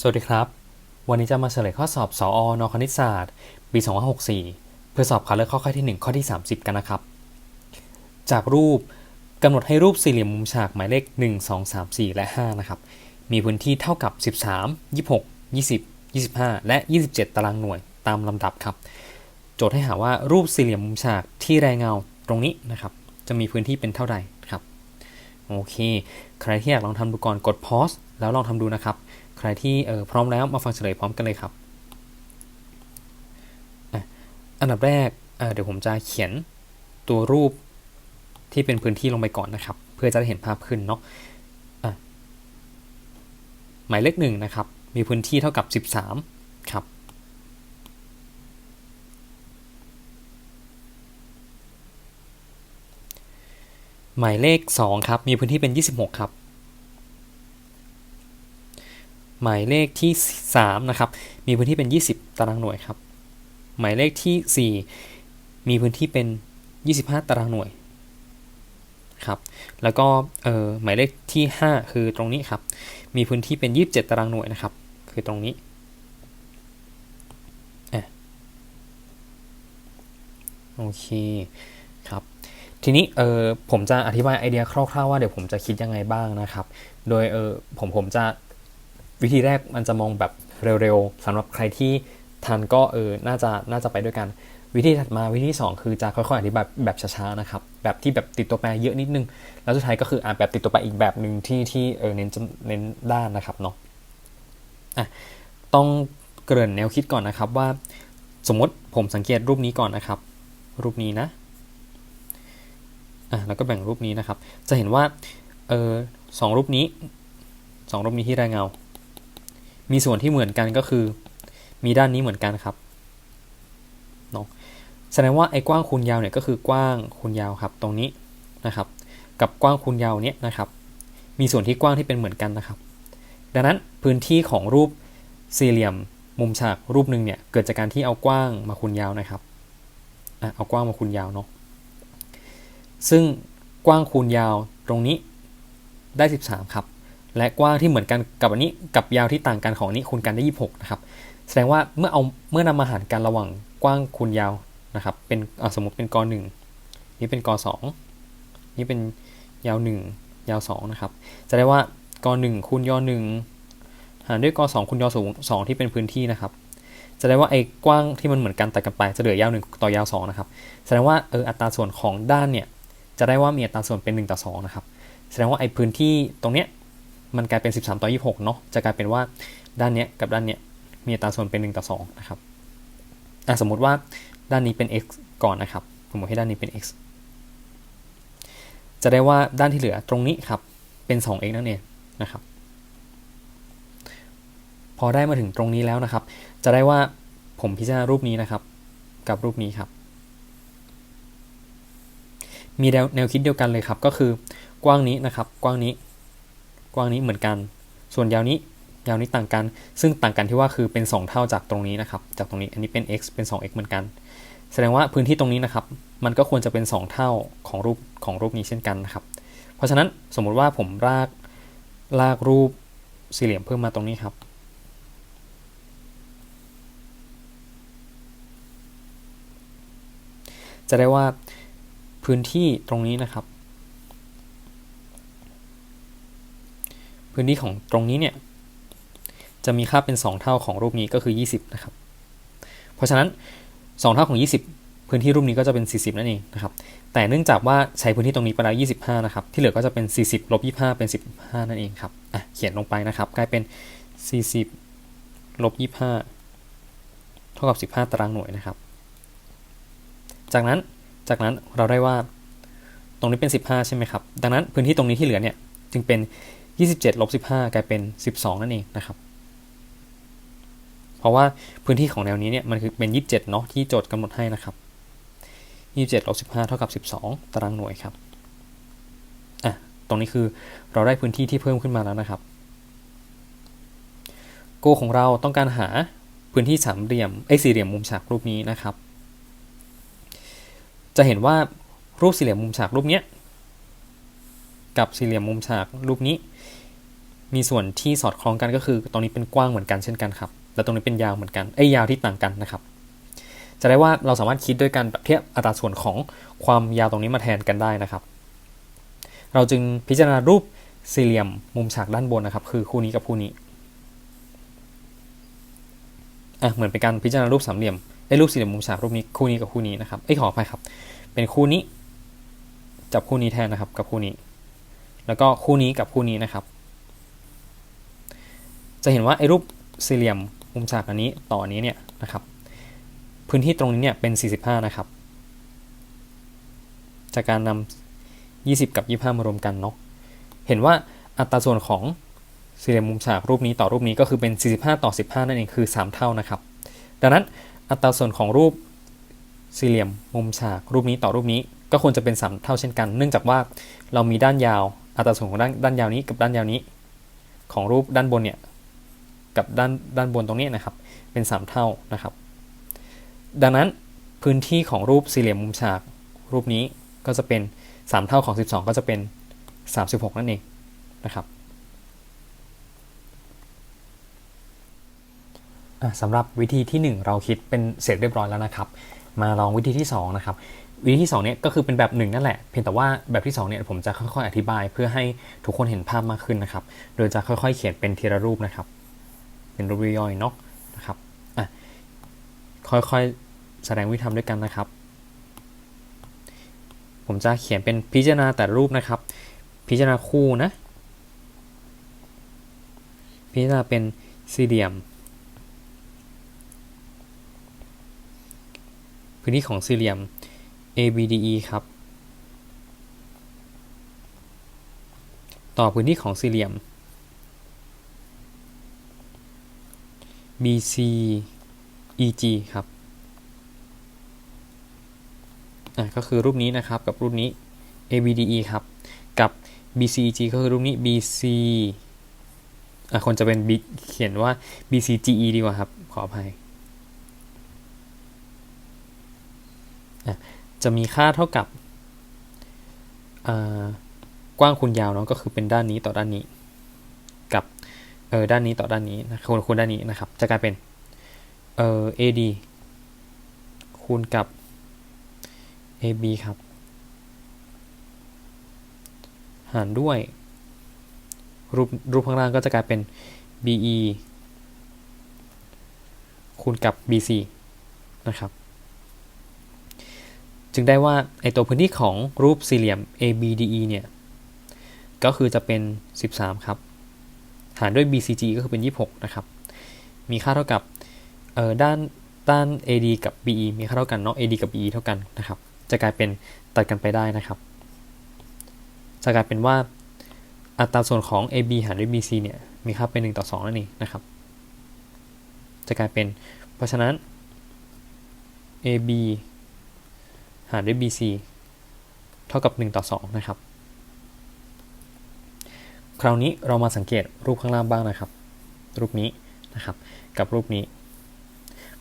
สวัสดีครับ วันนี้จะมาเฉลยข้อสอบสออนคณิตศาสตร์ ปี 2564 เพื่อสอบคัดเลือกข้อค่ที่ 1 ข้อที่ 30 กันนะครับ จากรูปกำหนดให้รูปสี่เหลี่ยมมุมฉากหมายเลข 1 2 3 4 และ 5 นะครับ มีพื้นที่เท่ากับ 13 26 20 25 และ 27 ตารางหน่วยตามลำดับครับ โจทย์ให้หาว่ารูปสี่เหลี่ยมมุมฉากที่แรงเงาตรงนี้นะครับ จะมีพื้นที่เป็นเท่าใดครับ โอเค ใครที่อยากลองทำดูก่อนกด pause แล้วลองทำดูนะครับ รที่เออพร้อมแล้วมาฟังเฉลยพร้อมกันเลยครับ อันดับแรกเเดี๋ยวผมจะเขียนตัวรูปที่เป็นพื้นที่ลงไปก่อนนะครับ เพื่อจะได้เห็นภาพขึ้นเนาะะหมายเลขหนึ่งนะครับ มีพื้นที่เท่ากับ 13 ครับ หมายเลข 2 ครับ มีพื้นที่เป็น 26 ครับ หมายเลขที่ 3 นะครับ มีพื้นที่เป็น 20 ตารางหน่วยครับ หมายเลขที่ 4 มีพื้นที่เป็น 25 ตารางหน่วยครับ แล้วก็หมายเลขที่ 5 คือตรงนี้ครับ มีพื้นที่เป็น 27 ตารางหน่วยนะครับ คือตรงนี้ โอเคครับ ทีนี้เออผมจะอธิบายไอเดียคร่าวๆว่าเดี๋ยวผมจะคิดยังไงบ้างนะครับ โดยเออผมผมจะ วิธีแรกมันจะมองแบบเร็วๆสำหรับใครที่ทันก็เออน่าจะน่าจะไปด้วยกัน วิธีถัดมาวิธีที่สองคือจะค่อยๆอธิบายแบบช้าๆนะครับแบบที่แบบติดตัวแปรเยอะนิดนึง แล้วสุดท้ายก็คืออ่านแบบติดตัวแปรอีกแบบหนึ่งที่ที่เออเน้นเน้นด้านนะครับเนาะอะต้องเกริ่นแนวคิดก่อนนะครับว่า สมมติผมสังเกตรูปนี้ก่อนนะครับ รูปนี้นะอะแล้วก็แบ่งรูปนี้นะครับ จะเห็นว่าเออสองรูปนี้สองรูปนี้ที่แรงเงา มีส่วนที่เหมือนกันก็คือ มีด้านนี้เหมือนกันครับเนาะแสดงว่าไอ้กว้างคูณยาวเนี่ยก็คือกว้างคูณยาวครับตรงนี้นะครับ กับกว้างคูณยาวเนี่ยนะครับ มีส่วนที่กว้างที่เป็นเหมือนกันนะครับ ดังนั้นพื้นที่ของรูปสี่เหลี่ยมมุมฉากรูปหนึ่งเนี่ยเกิดจากการที่เอากว้างมาคูณยาวนะครับอะเอากว้างมาคูณยาวเนาะซึ่งกว้างคูณยาวตรงนี้ได้ 13 ครับ และกว้างที่เหมือนกันกับอันนี้กับยาวที่ต่างกันของนี้คูณกันได้ 26 นะครับ แสดงว่าเมื่อเอาเมื่อนำมาหารกันระหว่างกว้างคูณยาวนะครับ เป็นสมมติเป็นกหนึ่งนี่เป็นกสองนี่เป็นยาว 1 ยาว 2 นะครับ จะได้ว่ากหนึ่งคูณยอหนึ่งหารด้วยกสองคูณยอสูงสองที่เป็นพื้นที่นะครับ จะได้ว่าไอ้กว้างที่มันเหมือนกันแตัดกันไปจะเหลือยาวหนึ่งต่อยาวสองนะครับ แสดงว่าเอออัตราส่วนของด้านเนี่ยจะได้ว่ามีอัตราส่วนเป็น 1 ต่อ 2 นะครับ แสดงว่าไอ้พื้นที่ตรงเนี้ย มันกลายเป็น 13 ต่อ 26 เนาะจะกลายเป็นว่าด้านเนี้ยกับด้านเนี้ยมีอัตราส่วนเป็น 1 ต่อ 2 นะครับอะสมมุติว่าด้านนี้เป็น x ก่อนนะครับสมมติให้ด้านนี้เป็น x จะได้ว่าด้านที่เหลือตรงนี้ครับเป็น 2x นั่นเองนะครับ พอได้มาถึงตรงนี้แล้วนะครับ จะได้ว่าผมพิจารณารูปนี้นะครับ กับรูปนี้ครับ มีแนวแนวคิดเดียวกันเลยครับ ก็คือกว้างนี้นะครับ กว้างนี้ กว้างนี้เหมือนกัน ส่วนยาวนี้ยาวนี้ต่างกัน ซึ่งต่างกันที่ว่าคือเป็น 2 เท่าจากตรงนี้นะครับ จากตรงนี้อันนี้เป็น x เป็น 2x เหมือนกัน แสดงว่าพื้นที่ตรงนี้นะครับ มันก็ควรจะเป็น 2 เท่าของรูปของรูปนี้เช่นกันนะครับ เพราะฉะนั้นสมมุติว่าผมรากลากรูปสี่เหลี่ยมเพิ่มมาตรงนี้ครับจะได้ว่าพื้นที่ตรงนี้นะครับ พื้นที่ของตรงนี้เนี่ยจะมีค่าเป็น 2 เท่าของรูปนี้ก็คือ 20 นะครับ เพราะฉะนั้น 2 เท่าของ 20 พื้นที่รูปนี้ก็จะเป็น 40 นั่นเองนะครับ แต่เนื่องจากว่าใช้พื้นที่ตรงนี้ไปแล้ว 25 นะครับ ที่เหลือก็จะเป็น 40ลบ25 เป็น 15 นั่นเองครับ อะ เขียนลงไปนะครับ กลายเป็น 40ลบ25 เท่ากับ 15 ตารางหน่วยนะครับ จากนั้น จากนั้นเราได้ว่า ตรงนี้เป็น 15 ใช่ไหมครับ ดังนั้นพื้นที่ตรงนี้ที่เหลือเนี่ย จึงเป็น 27ลบ15 กลายเป็น 12 นั่นเองนะครับ เพราะว่าพื้นที่ของแนวนี้เนี่ยมันคือเป็น 27 เนาะที่โจทย์กำหนดให้นะครับ27ลบ15 เท่ากับ 12 ตารางหน่วยครับ อะ ตรงนี้คือเราได้พื้นที่ที่เพิ่มขึ้นมาแล้วนะครับ โกของเราต้องการหาพื้นที่สามเหลี่ยมไอ้สี่เหลี่ยมมุมฉากรูปนี้นะครับ จะเห็นว่ารูปสี่เหลี่ยมมุมฉากรูปเนี้ยกับสี่เหลี่ยมมุมฉากรูปนี้ มีส่วนที่สอดคล้องกันก็คือ ตรงนี้เป็นกว้างเหมือนกันเช่นกันครับ และตรงนี้เป็นยาวเหมือนกันไอ้ยาวที่ต่างกันนะครับ จะได้ว่าเราสามารถคิดด้วยการเทียบอัตราส่วนของความยาวตรงนี้มาแทนกันได้นะครับ เราจึงพิจารณารูปสี่เหลี่ยมมุมฉากด้านบนนะครับ คือคู่นี้กับคู่นี้อะเหมือนเป็นการพิจารณารูปสามเหลี่ยมไอ้รูปสี่เหลี่ยมมุมฉากรูปนี้คู่นี้กับคู่นี้นะครับไอ้ขออภัยครับ เป็นคู่นี้จับคู่นี้แทนนะครับกับคู่นี้ แล้วก็คู่นี้กับคู่นี้นะครับ จะเห็นว่าไอ้รูปสี่เหลี่ยมมุมฉากอันนี้ต่ออันนี้เนี่ยนะครับ พื้นที่ตรงนี้เนี่ยเป็น 45 นะครับ จากการนำ20 กับ 25 มารวมกันเนาะเห็นว่าอัตราส่วนของสี่เหลี่ยมมุมฉากรูปนี้ต่อรูปนี้ก็คือเป็น 45 ต่อ 15 นั่นเองคือ 3 เท่านะครับ ดังนั้นอัตราส่วนของรูปสี่เหลี่ยมมุมฉากรูปนี้ต่อรูปนี้ก็ควรจะเป็น 3 เท่าเช่นกัน เนื่องจากว่าเรามีด้านยาว อัตราส่วนของด้านด้านยาวนี้กับด้านยาวนี้ ของรูปด้านบนเนี่ย กับด้านด้านบนตรงนี้นะครับ เป็น 3 เท่านะครับ ดังนั้นพื้นที่ของรูปสี่เหลี่ยมมุมฉากรูปนี้ก็จะเป็น 3 เท่าของ 12 ก็จะเป็น 36 นั่นเองนะครับสำหรับวิธีที่ 1 เราคิดเป็นเสร็จเรียบร้อยแล้วนะครับ มาลองวิธีที่ 2 นะครับ วิธีที่2เนี่ยก็คือเป็นแบบหนึ่งนั่นแหละ เพียงแต่ว่าแบบที่2เนี่ยผมจะค่อยๆ อธิบายเพื่อให้ทุกคนเห็นภาพมากขึ้นนะครับ โดยจะค่อยๆ เขียนเป็นทีละรูปนะครับ เป็นรูปย่อยเนาะนะครับอะค่อยๆ แสดงวิธีทำด้วยกันนะครับ ผมจะเขียนเป็นพิจารณาแต่รูปนะครับ พิจารณาคู่นะ พิจารณาเป็นสี่เหลี่ยม พื้นที่ของสี่เหลี่ยม ABDE ครับ ต่อพื้นที่ของสี่เหลี่ยม BCEG ครับอะก็คือรูปนี้นะครับกับรูปนี้ ABDE ครับ กับ BCEG ก็คือรูปนี้ BC อะคนจะเป็น B เขียนว่า BCGE ดีกว่าครับ ขออภัยอะจะมีค่าเท่ากับกว้างคูณยาวเนาะก็คือเป็นด้านนี้ต่อด้านนี้ เออด้านนี้ต่อด้านนี้นะคูณคูณด้านนี้นะครับ จะกลายเป็นเออ AD คูณกับ AB ครับ หารด้วย รูปรูปข้างล่างก็จะกลายเป็น BE คูณกับ BC นะครับ จึงได้ว่าไอตัวพื้นที่ของรูปสี่เหลี่ยม ABDE เนี่ย ก็คือจะเป็น 13 ครับารด้วย BCG ก็คือเป็น 26 นะครับ มีค่าเท่ากับด้านด้าน AD กับ BE มีค่าเท่ากันเนาะ AD กับ BE เท่ากันนะครับ จะกลายเป็นตัดกันไปได้นะครับ จะกลายเป็นว่าอัตราส่วนของ AB หารด้วย BC เนี่ย มีค่าเป็น 1 ต่อ 2 นั่นเองนะครับ จะกลายเป็น เพราะฉะนั้น AB หารด้วย BC เท่ากับ 1 ต่อ 2 นะครับ คราวนี้เรามาสังเกตรูปข้างล่างบ้างนะครับ รูปนี้นะครับ กับรูปนี้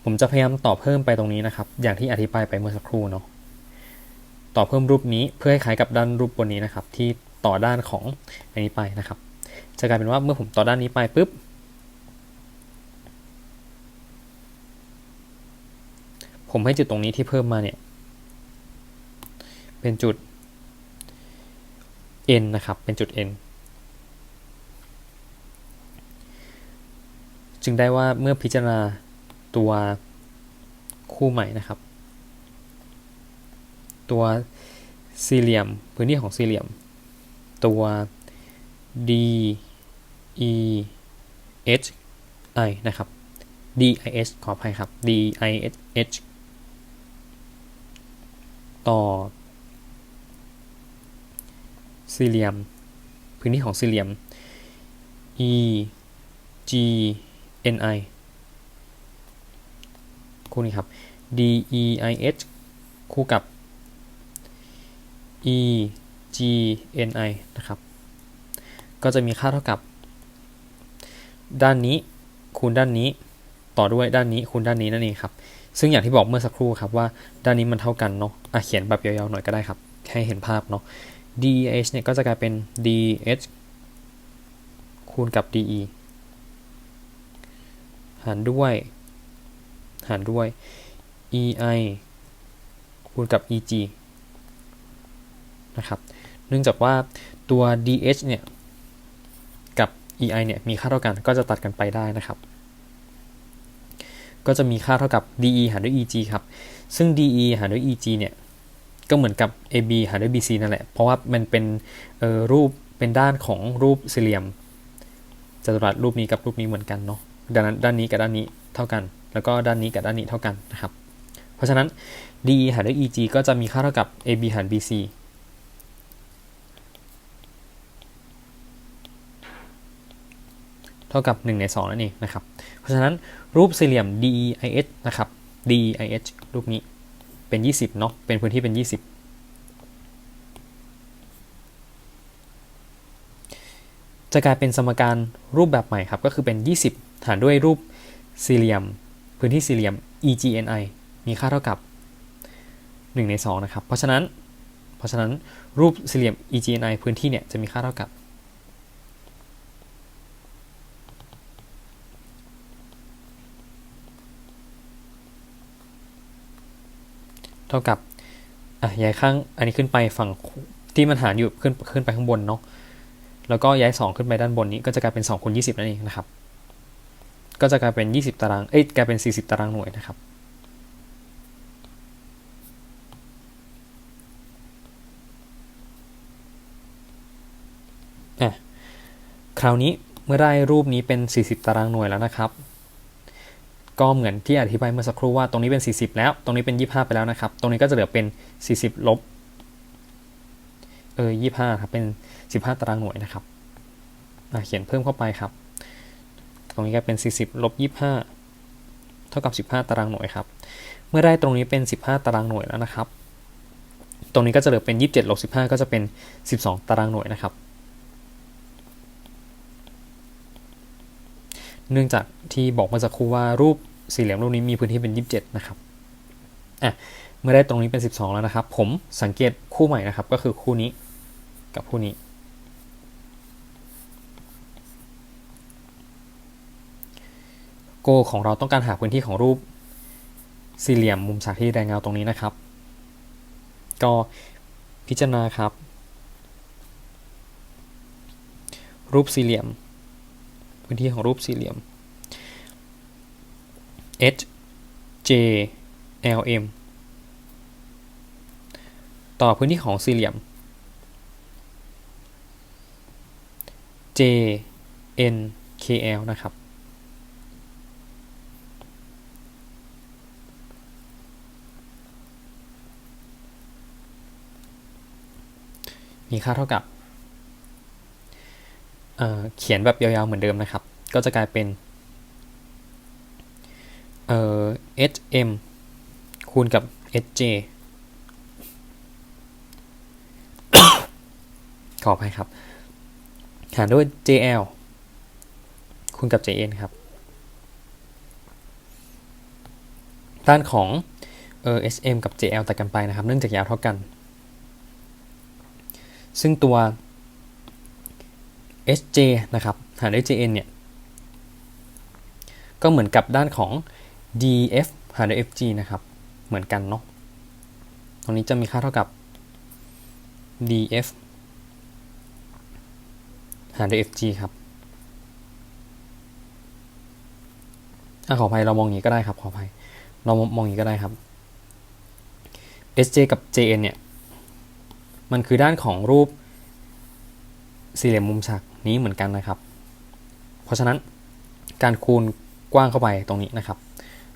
ผมจะพยายามต่อเพิ่มไปตรงนี้นะครับ อย่างที่อธิบายไปเมื่อสักครู่เนาะต่อเพิ่มรูปนี้เพื่อให้คล้ายกับด้านรูปบนนี้นะครับ ที่ต่อด้านของอันนี้ไปนะครับ จะกลายเป็นว่าเมื่อผมต่อด้านนี้ไปปุ๊บผมให้จุดตรงนี้ที่เพิ่มมาเนี่ย เป็นจุด n นะครับ เป็นจุด n จึงได้ว่าเมื่อพิจารณาตัวคู่ใหม่นะครับ ตัวสี่เหลี่ยมพื้นที่ของสี่เหลี่ยม ตัว d e h i นะครับ d i h ขออภัยครับ d i h ต่อ สี่เหลี่ยม พื้นที่ของสี่เหลี่ยม e g n i คู่นี้ครับ d e i h คู่กับ e g n i นะครับ ก็จะมีค่าเท่ากับ ด้านนี้คูณด้านนี้ ต่อด้วยด้านนี้คูณด้านนี้นั่นเองครับ ซึ่งอย่างที่บอกเมื่อสักครู่ครับว่าด้านนี้มันเท่ากันเนาะะเขียนแบบยาวๆหน่อยก็ได้ครับ ให้เห็นภาพเนาะ dh เนี่ยก็จะกลายเป็น dh คคูณกับ DE หารด้วย หารด้วย EI คูณกับ EG นะครับ เนื่องจากว่าตัว DH เนี่ย กับ EI เนี่ย มีค่าเท่ากันก็จะตัดกันไปได้นะครับ ก็จะมีค่าเท่ากับ DE หารด้วย EG ครับ ซึ่ง DE หารด้วย EG เนี่ย ก็เหมือนกับ AB หารด้วย BC นั่นแหละ เพราะว่ามันเป็นรูปเป็นด้านของรูปสี่เหลี่ยมจัตุรัสรูปนี้กับรูปนี้เหมือนกันเนาะ ดังนั้นด้านนี้กับด้านนี้เท่ากัน แล้วก็ด้านนี้กับด้านนี้เท่ากันนะครับ เพราะฉะนั้น DE หารด้วย EG ก็จะมีค่าเท่ากับ AB หาร BC เท่ากับ 1 ใน 2 นั่นเองนะครับ เพราะฉะนั้นรูปสี่เหลี่ยม DEIH นะครับ DEIH รูปนี้เป็น 20 เนาะ เป็นพื้นที่เป็น 20 จะกลายเป็นสมการรูปแบบใหม่ครับ ก็คือเป็น 20 หารด้วยรูปสี่เหลี่ยม พื้นที่สี่เหลี่ยม EGNI มีค่าเท่ากับ 1 ใน 2 นะครับ เพราะฉะนั้น เพราะฉะนั้นรูปสี่เหลี่ยม EGNI พื้นที่เนี่ยจะมีค่าเท่ากับ เท่ากับ อะย้ายข้างอันนี้ขึ้นไปฝั่งที่มันหารอยู่ขึ้นขึ้นไปข้างบนเนาะ แล้วก็ย้าย 2 ขึ้นไปด้านบนนี้ก็จะกลายเป็น2คูณ20 นั่นเองนะครับ ก็จะกลายเป็น 20 ตาราง เอ้ย กลายเป็น 40 ตารางหน่วยนะครับ คราวนี้เมื่อได้รูปนี้เป็น 40 ตารางหน่วยแล้วนะครับ ก็เหมือนที่อธิบายเมื่อสักครู่ว่าตรงนี้เป็น 40 แล้ว ตรงนี้เป็น 25 ไปแล้วนะครับ ตรงนี้ก็จะเหลือเป็น 40 ลบ เออ 25 ครับ เป็น 15 ตารางหน่วยนะครับเขียนเพิ่มเข้าไปครับ ตรงนี้ก็เป็น 40ลบ25 เท่ากับ 15 ตารางหน่วยครับ เมื่อได้ตรงนี้เป็น 15 ตารางหน่วยแล้วนะครับ ตรงนี้ก็จะเหลือเป็น 27ลบ15 ก็จะเป็น 12 ตารางหน่วยนะครับ เนื่องจากที่บอกเมื่อสักครู่ว่ารูปสี่เหลี่ยมรูปนี้มีพื้นที่เป็น 27 นะครับ อะ เมื่อได้ตรงนี้เป็น 12 แล้วนะครับ ผมสังเกตคู่ใหม่นะครับ ก็คือคู่นี้กับคู่นี้ โกของเราต้องการหาพื้นที่ของรูปสี่เหลี่ยมมุมฉากที่แรงเงาตรงนี้นะครับ ก็พิจารณาครับ รูปสี่เหลี่ยม พื้นที่ของรูปสี่เหลี่ยม H J L M ต่อพื้นที่ของสี่เหลี่ยม J N K L นะครับ มีค่าเท่ากับเเขียนแบบยาวๆเหมือนเดิมนะครับ ก็จะกลายเป็นเอ่อ hm คูณกับ hj ขออภัยครับ หารด้วย jl คูณกับ jn ครับ ด้านของเอ่อ hm กับ jl ตัดกันไปนะครับ เนื่องจากยาวเท่ากัน ซึ่งตัว hj นะครับหารด้วย jn เนี่ย ก็เหมือนกับด้านของ df หารด้วย fg นะครับ เหมือนกันเนาะ ตรงนี้จะมีค่าเท่ากับ df หารด้วย fg ครับอขออภัยเรามองอย่างนี้ก็ได้ครับ ขออภัย เรามองอย่างนี้ก็ได้ครับ sj กับ jn เนี่ย มันคือด้านของรูปสี่เหลี่ยมมุมฉากนี้เหมือนกันนะครับ เพราะฉะนั้นการคูณกว้างเข้าไปตรงนี้นะครับ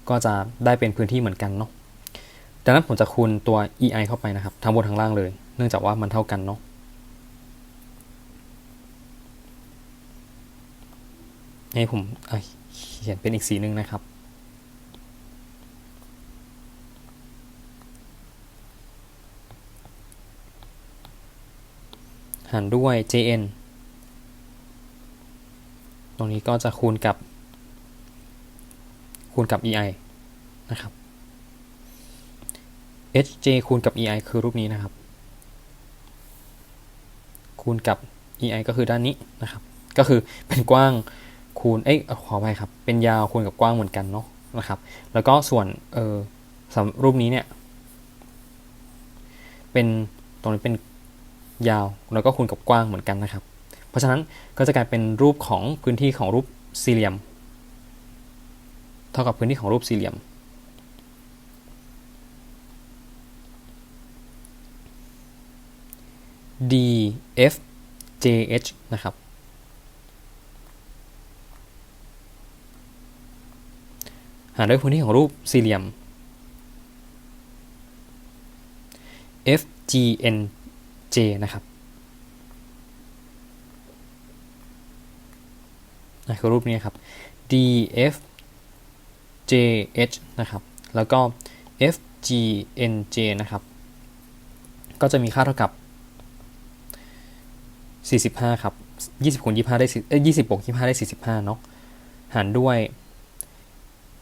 ก็จะได้เป็นพื้นที่เหมือนกันเนาะดังนั้นผมจะคูณตัว ei เข้าไปนะครับทั้งบนทั้งล่างเลย เนื่องจากว่ามันเท่ากันเนาะให้ผมเขียนเป็นอีกสีหนึ่งนะครับ หารด้วย jn ตรงนี้ก็จะคูณกับ คูณกับ ei นะครับ hj คูณกับ ei คือรูปนี้นะครับ คูณกับ ei ก็คือด้านนี้นะครับ ก็คือเป็นกว้างคูณ เอ้ยขอไปครับ เป็นยาวคูณกับกว้างเหมือนกันเนาะนะครับ แล้วก็ส่วน เออสำรูปนี้เนี่ย เป็น ตรงนี้เป็น ยาว แล้วก็คูณกับกว้างเหมือนกันนะครับ เพราะฉะนั้นก็จะกลายเป็นรูปของพื้นที่ของรูปสี่เหลี่ยม เท่ากับพื้นที่ของรูปสี่เหลี่ยม dfjh นะครับ หารด้วยพื้นที่ของรูปสี่เหลี่ยม fgnj นะครับนะคือรูปนี้ครับ dfjh นะครับ แล้วก็ fgnj นะครับ ก็จะมีค่าเท่ากับ 45 ครับ 20คูณ25 ได้10เอ้ย20บวก25 ได้ 45 เนาะ หารด้วย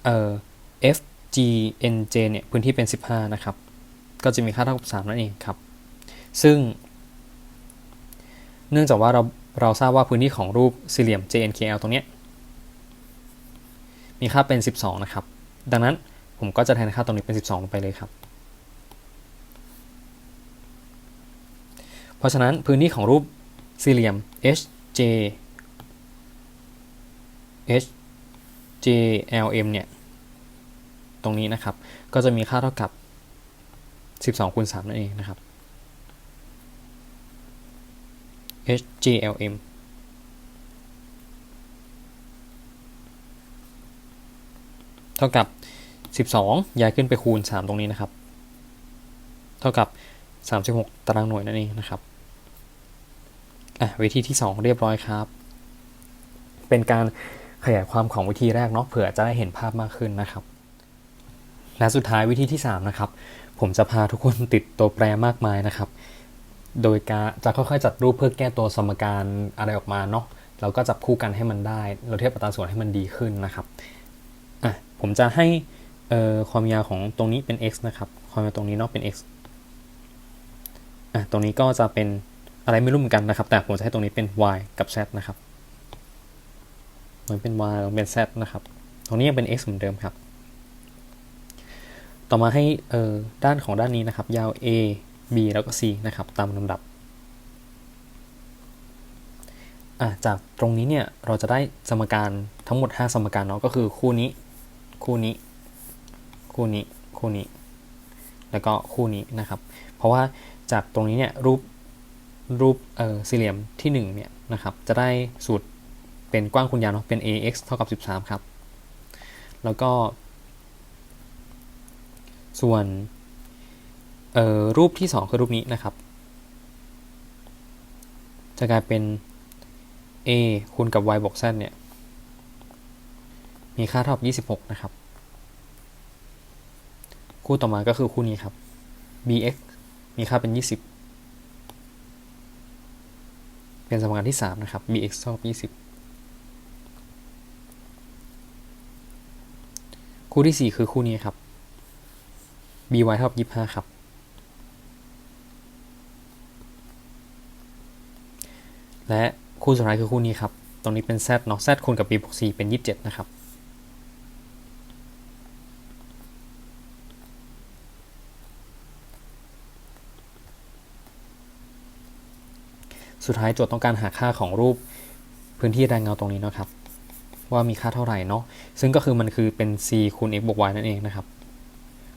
เอ่อ fgnj เนี่ย พื้นที่เป็น 15 นะครับ ก็จะมีค่าเท่ากับ 3 นั่นเองครับ ซึ่ง เนื่องจากว่าเราเราทราบว่าพื้นที่ของรูปสี่เหลี่ยม JNKL ตรงนี้ มีค่าเป็น 12 นะครับ ดังนั้นผมก็จะแทนค่าตรงนี้เป็น 12 ไปเลยครับ เพราะฉะนั้นพื้นที่ของรูปสี่เหลี่ยม HJ HJLM เนี่ย ตรงนี้นะครับ ก็จะมีค่าเท่ากับ 12คูณ3นั่นเองนะครับ HJLM เท่ากับ 12 ย้ายขึ้นไปคูณ 3 ตรงนี้นะครับ เท่ากับ 36 ตารางหน่วยนั่นเองนะครับอะวิธีที่ 2 เรียบร้อยครับ เป็นการขยายความของวิธีแรกเนาะเผื่อจะได้เห็นภาพมากขึ้นนะครับ และสุดท้ายวิธีที่ 3 นะครับ ผมจะพาทุกคนติดตัวแปรมากมายนะครับ โดยการจะค่อยๆจัดรูปเพื่อแก้ตัวสมการอะไรออกมาเนาะเราก็จับคู่กันให้มันได้ เราเทียบอัตราส่วนให้มันดีขึ้นนะครับอะผมจะให้ความยาวของตรงนี้เป็น x นะครับ ความยาวตรงนี้เนาะเป็น x อะตรงนี้ก็จะเป็นอะไรไม่รู้เหมือนกันนะครับ แต่ผมจะให้ตรงนี้เป็น y กับ z นะครับตรงนี้เป็น y ตรงเป็น z นะครับ ตรงนี้ยังเป็น x เหมือนเดิมครับ ต่อมาให้ด้านของด้านนี้นะครับ ยาว a b แล้วก็ c นะครับตามลำดับจากตรงนี้เนี่ยเราจะได้สมการทั้งหมด 5 สมการเนาะก็คือคู่นี้ คู่นี้ คู่นี้ คู่นี้ แล้วก็คู่นี้นะครับ เพราะว่าจากตรงนี้เนี่ยรูปรูปเอ่อสี่เหลี่ยมที่1เนี่ยนะครับจะได้สูตรเป็นกว้างคูณยาวเนาะเป็น ax เท่ากับ 13 ครับ แล้วก็ ส่วน รูปที่ 2 คือรูปนี้นะครับ จะกลายเป็น a คูณกับ y บวก z เนี่ย มีค่าเท่ากับ26 นะครับ คู่ต่อมาก็คือคู่นี้ครับ bx มีค่าเป็น 20 เป็นสมการที่ 3 นะครับ bx เท่ากับ20 คู่ที่ 4 คือคู่นี้ครับ by เท่ากับ25 ครับ และคู่สุดท้ายคือคู่นี้ครับ ตรงนี้เป็น z เนาะ z คูณกับ b บวก c เป็น 27 นะครับ สุดท้ายโจทย์ต้องการหาค่าของรูปพื้นที่แรงเงาตรงนี้นะครับ ว่ามีค่าเท่าไหร่เนาะ ซึ่งก็คือมันคือเป็น c คูณ x บวก y นั่นเองนะครับ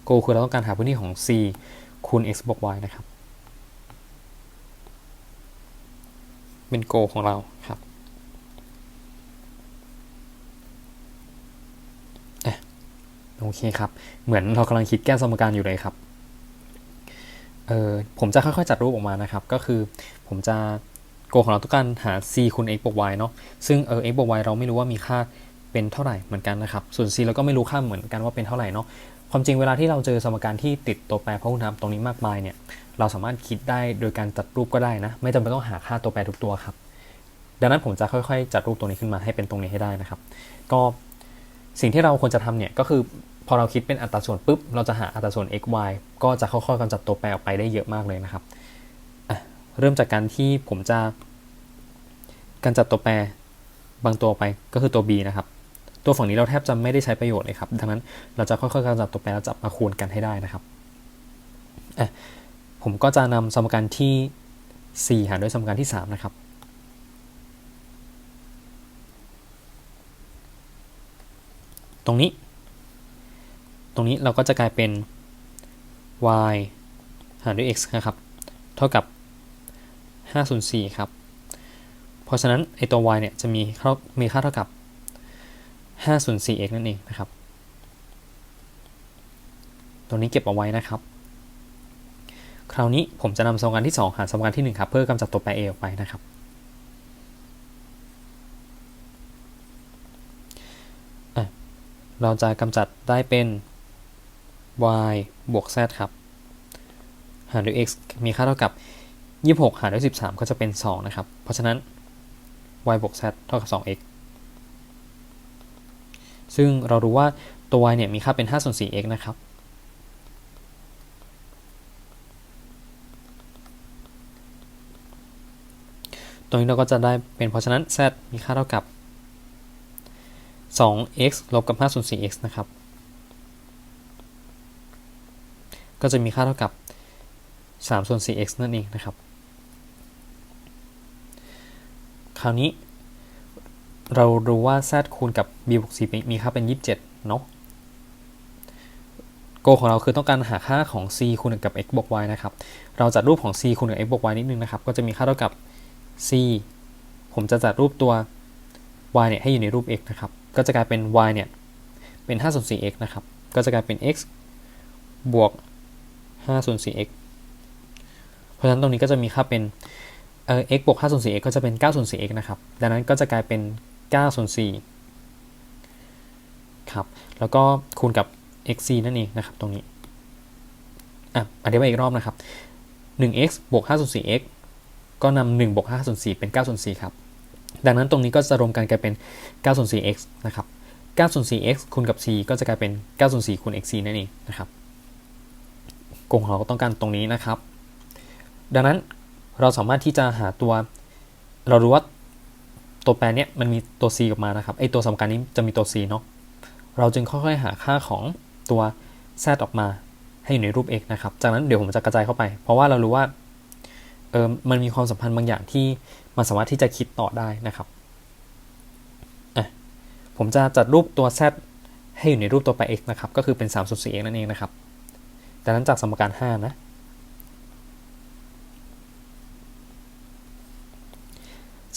โกคือเราต้องการหาพื้นที่ของ c คูณ x บวก y นะครับ เป็นโกของเราครับโอเคครับ เหมือนเรากำลังคิดแก้สมการอยู่เลยครับเออผมจะค่อยๆจัดรูปออกมานะครับ ก็คือผมจะโกของเราต้องการหา c คูณ x บวก y เนาะซึ่งเออ x บวก y เราไม่รู้ว่ามีค่าเป็นเท่าไหร่เหมือนกันนะครับ ส่วน c เราก็ไม่รู้ค่าเหมือนกันว่าเป็นเท่าไหร่เนาะ ความจริงเวลาที่เราเจอสมการที่ติดตัวแปรพหุธรรมตรงนี้มากมายเนี่ยเราสามารถคิดได้โดยการจัดรูปก็ได้นะ ไม่จำเป็นต้องหาค่าตัวแปรทุกตัวครับ ดังนั้นผมจะค่อยๆ จัดรูปตัวนี้ขึ้นมาให้เป็นตรงนี้ให้ได้นะครับ ก็สิ่งที่เราควรจะทำเนี่ยก็คือพอเราคิดเป็นอัตราส่วนปุ๊บเราจะหาอัตราส่วน x y ก็จะค่อยๆกำจัดตัวแปรออกไปได้เยอะมากเลยนะครับเริ่มจากการที่ผมจะการจัดตัวแปรบางตัวไปก็คือตัว b นะครับ ตัวฝั่งนี้เราแทบจะไม่ได้ใช้ประโยชน์เลยครับ ดังนั้นเราจะค่อยๆกำจัดตัวแปรแล้วจับมาคูณกันให้ได้นะครับอะผมก็จะนำสมการที่ 4 หารด้วยสมการที่ 3 นะครับ ตรงนี้ ตรงนี้เราก็จะกลายเป็น y หารด้วย x นะครับ เท่ากับ5ส่วน4ครับ เพราะฉะนั้นไอตัว y เนี่ยจะมีค่ามีค่าเท่ากับ 5ส่วน 4x นั่นเองนะครับ ตรงนี้เก็บเอาไว้นะครับ คราวนี้ผมจะนำสมการที่ 2 หารสมการที่ 1 ครับ เพื่อกำจัดตัวแปร a ออกไปนะครับ เราจะกำจัดได้เป็น y บวก z ครับ หารด้วย x มีค่าเท่ากับ 26 หารด้วย 13 ก็จะเป็น 2 นะครับ เพราะฉะนั้น y บวก z เท่ากับ 2x ซึ่งเรารู้ว่าตัว y เนี่ยมีค่าเป็น5ส่วน 4x นะครับ ตรงนี้เราก็จะได้เป็นเพราะฉะนั้น z มีค่าเท่ากับ 2x ลบกับ5ส่วน 4x นะครับ ก็จะมีค่าเท่ากับ3ส่วน 4x นั่นเองนะครับ คราวนี้ เรารู้ว่า z คูณกับ b บวก c มีค่าเป็น 27 เนาะโกของเราคือต้องการหาค่าของ c คูณกับ x บวก y นะครับ เราจัดรูปของ c คูณกับ x บวก y นิดนึงนะครับ ก็จะมีค่าเท่ากับ c ผมจะจัดรูปตัว y เนี่ยให้อยู่ในรูป x นะครับ ก็จะกลายเป็น y เนี่ย เป็น5ส่วน 4x นะครับ ก็จะกลายเป็น x บวก5ส่วน 4x เพราะฉะนั้นตรงนี้ก็จะมีค่าเป็นเอ่อ x บวก5ส่วน 4x ก็จะเป็น9ส่วน 4x นะครับ ดังนั้นก็จะกลายเป็น 9ส่วน4ครับ แล้วก็คูณกับ xc นั่นเองนะครับตรงนี้ อะอธิบายอีกรอบนะครับ 1x บวก5ส่วน 4x ก็นำ1บวก5ส่วน4เป็น9ส่วน4ครับ ดังนั้นตรงนี้ก็จะรวมกันกลายเป็น9ส่วน 4x นะครับ9ส่วน 4x คูณกับ c ก็จะกลายเป็น9ส่วน4คูณ xc นั่นเองนะครับกงของเราก็ต้องการตรงนี้นะครับ ดังนั้นเราสามารถที่จะหาตัว เรารู้ว่า ตัวแปรเนี้ยมันมีตัว c ออกมานะครับไอตัวสมการนี้จะมีตัว c เนาะเราจึงค่อยๆหาค่าของตัว z ออกมาให้อยู่ในรูป x นะครับ จากนั้นเดี๋ยวผมจะกระจายเข้าไป เพราะว่าเรารู้ว่าเออมันมีความสัมพันธ์บางอย่างที่มันสามารถที่จะคิดต่อได้นะครับอะผมจะจัดรูปตัว z ให้อยู่ในรูปตัวแปร x นะครับ ก็คือเป็น3ส่วน 4x นั่นเองนะครับ ดังนั้นจากสมการ 5 นะ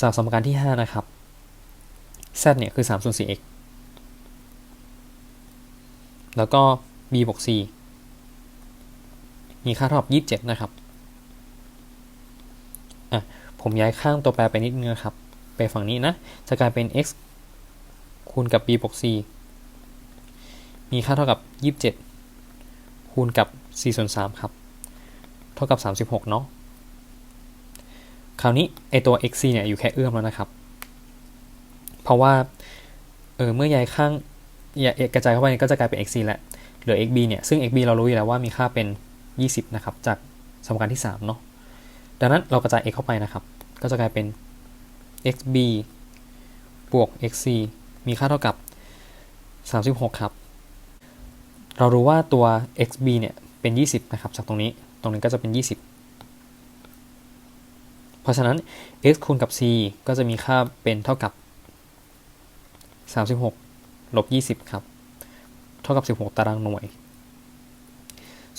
จากสมการที่ 5 นะครับ z เนี่ยคือ3ส่วน 4x แล้วก็ b บวก c มีค่าเท่ากับ 27 นะครับ อะ ผมย้ายข้างตัวแปรไปนิดนึงนะครับ ไปฝั่งนี้นะ จะกลายเป็น x คูณกับ b บวก c มีค่าเท่ากับ 27 คูณกับ 4 ส่วน 3 ครับ เท่ากับ 36 เนาะ คราวนี้ไอตัว xc เนี่ยอยู่แค่เอื้อมแล้วนะครับ เพราะว่าเออเมื่อย้ายข้างกระจายเข้าไปก็จะกลายเป็น xc แหละเหลือ xb เนี่ยซึ่ง xb เรารู้อยู่แล้วว่ามีค่าเป็น 20 นะครับ จากสมการที่ 3 เนาะดังนั้นเรากระจาย x เข้าไปนะครับ ก็จะกลายเป็น xb บวก xc มีค่าเท่ากับ 36 ครับ เรารู้ว่าตัว xb เนี่ยเป็น 20 นะครับ จากตรงนี้ ตรงนี้ก็จะเป็น 20 เพราะฉะนั้น x คูณกับ c ก็จะมีค่าเป็นเท่ากับ 36ลบ20 ครับ เท่ากับ 16 ตารางหน่วย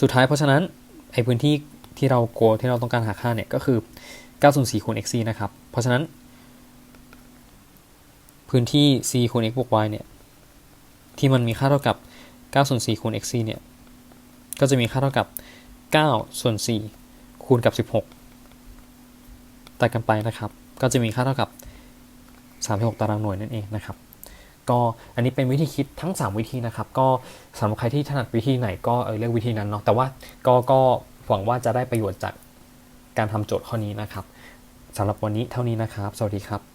สุดท้ายเพราะฉะนั้นไอพื้นที่ที่เราโกที่เราต้องการหาค่าเนี่ยก็คือ9ส่วน4คูณ xc นะครับ เพราะฉะนั้น พื้นที่ c คูณ x บวก y เนี่ยที่มันมีค่าเท่ากับ9ส่วน4คูณ xc เนี่ยก็จะมีค่าเท่ากับ 9 ส่วน 4 คูณกับ 16 ตัดกันไปนะครับ ก็จะมีค่าเท่ากับ 36 ตารางหน่วยนั่นเองนะครับ ก็อันนี้เป็นวิธีคิดทั้ง 3 วิธีนะครับ ก็สำหรับใครที่ถนัดวิธีไหนก็เออเลือกวิธีนั้นเนาะ แต่ว่าก็ก็หวังว่าจะได้ประโยชน์จากการทำโจทย์ข้อนี้นะครับสำหรับวันนี้เท่านี้นะครับ สวัสดีครับ